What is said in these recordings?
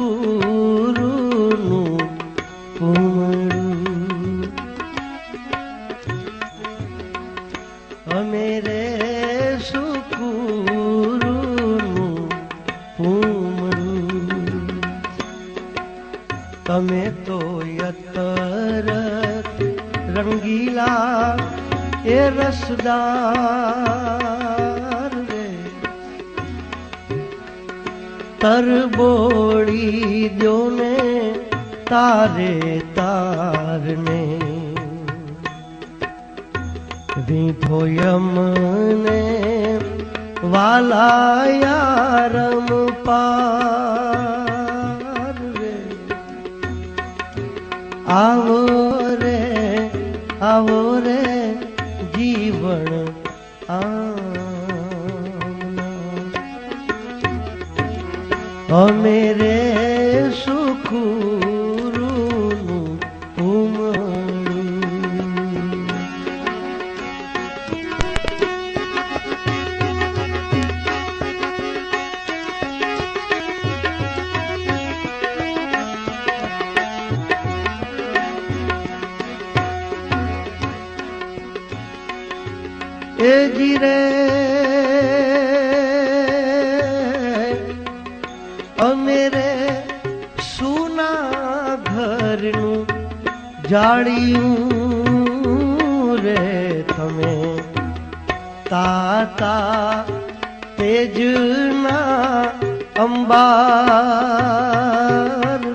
ગુરુનું ભૂમણું અમે રે સુકુરુનું ભૂમણું તમે તો યતર રંગીલા એ રસદા તરબોળી દો ને તારે તારને વિધો યમને વાલાયારમ પાર રે આવો રે આવો રે જીવન આમના. અમે રે સુખુરુનું ઉમળું. એ ઘરનું જાળિયું રે તમે. તાતા તેજના અંબાર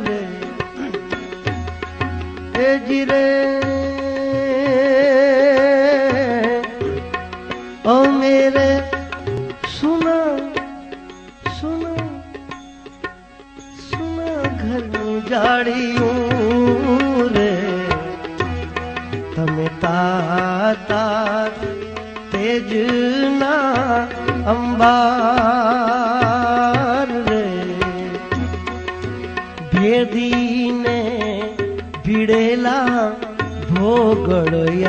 રે. એ રે અમે મેરે ભેદીને ભીડેલા ભોગળયાગળા.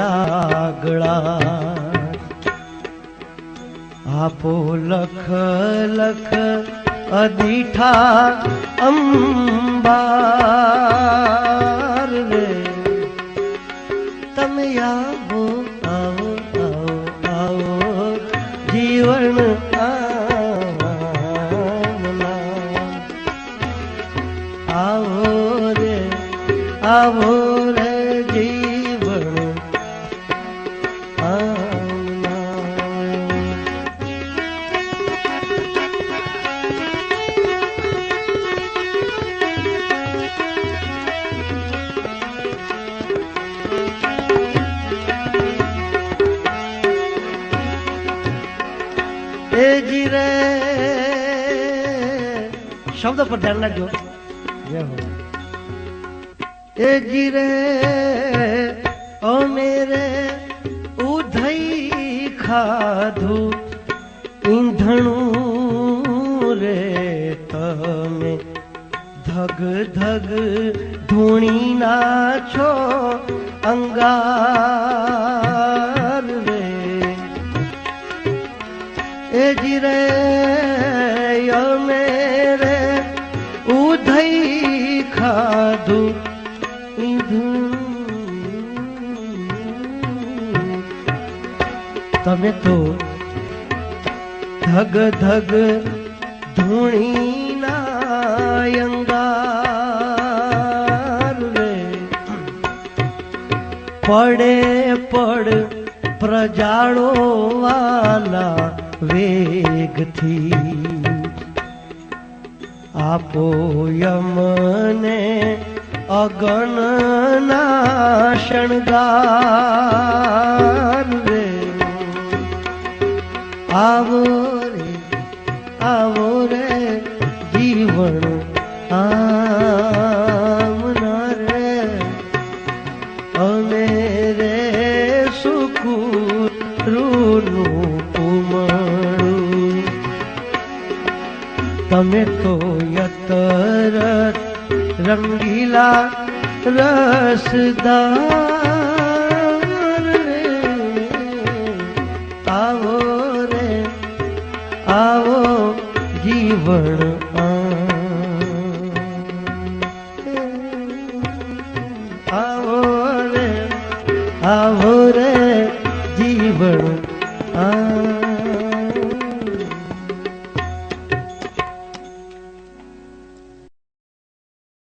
આપો લખ લખ અદીઠા અંબાર આવો રે આવો રે જીવન. એ જીરે શબ્દ પર ધ્યાન રાખજો. એ જીરે ઓ ઉધઈ ખાધું ઈંધણું રે તમે. ધગ ધગ ધૂણી નાછો અંગાર રે. એ જીરે ખાધું તમે તો ધગ ધગ ધૂણીના અંગાર રે પડે પડ પ્રજાળો વાલા વેગથી આપો યમને અગણના શણગાર રે. આવો રે આવો રે જીવન આમના રે. અમે રે સુખુરુનું તમે તો રંગીલા રસદાર આવો રે આવો જીવન આવો રે આવો રે જીવન